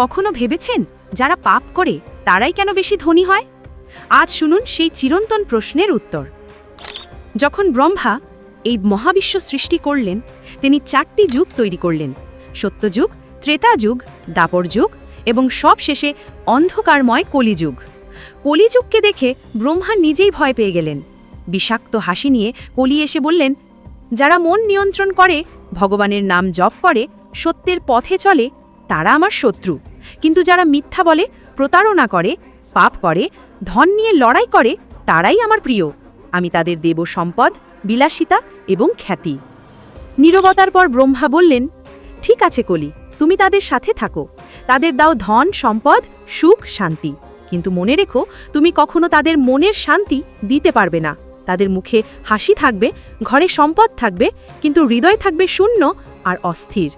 কখনো ভেবেছেন যারা পাপ করে তারাই কেন বেশি ধনী হয়? আজ শুনুন সেই চিরন্তন প্রশ্নের উত্তর। যখন ব্রহ্মা এই মহাবিশ্ব সৃষ্টি করলেন, তিনি চারটি যুগ তৈরি করলেন। সত্যযুগ ত্রেতা যুগ দাপর যুগ এবং সব শেষে অন্ধকারময় কলিযুগ। কলিযুগকে দেখে ব্রহ্মা নিজেই ভয় পেয়ে গেলেন। বিষাক্ত হাসি নিয়ে কলি এসে বললেন, যারা মন নিয়ন্ত্রণ করে, ভগবানের নাম জপ করে, সত্যের পথে চলে, তারা আমার শত্রু। কিন্তু যারা মিথ্যা বলে, প্রতারণা করে, পাপ করে, ধন নিয়ে লড়াই করে, তারাই আমার প্রিয়। আমি তাদের দেব সম্পদ, বিলাসিতা এবং খ্যাতি। নীরবতার পর ব্রহ্মা বললেন, ঠিক আছে কলি, তুমি তাদের সাথে থাকো। তাদের দাও ধন, সম্পদ, সুখ, শান্তি। কিন্তু মনে রেখো, তুমি কখনো তাদের মনের শান্তি দিতে পারবে না। তাদের মুখে হাসি থাকবে, ঘরে সম্পদ থাকবে, কিন্তু হৃদয় থাকবে শূন্য আর অস্থির।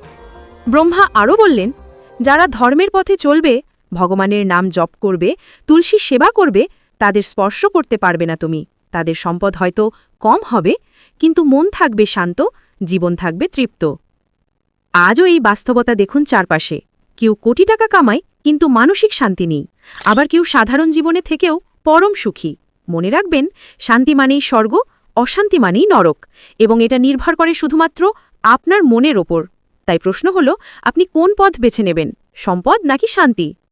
ব্রহ্মা আরও বললেন যারা ধর্মের পথে চলবে, ভগবানের নাম জপ করবে, তুলসী সেবা করবে, তাদের স্পর্শ করতে পারবে না তুমি। তাদের সম্পদ হয়তো কম হবে, কিন্তু মন থাকবে শান্ত, জীবন থাকবে তৃপ্ত। আজও এই বাস্তবতা দেখুন চারপাশে। কেউ কোটি টাকা কামায়, কিন্তু মানসিক শান্তি নেই। আবার কেউ সাধারণ জীবনে থেকেও পরম সুখী। মনে রাখবেন, শান্তি মানেই স্বর্গ, অশান্তি মানেই নরক। এবং এটা নির্ভর করে শুধুমাত্র আপনার মনের ওপর। তাই প্রশ্ন হল আপনি কোন পথ বেছে নেবেন সম্পদ নাকি শান্তি?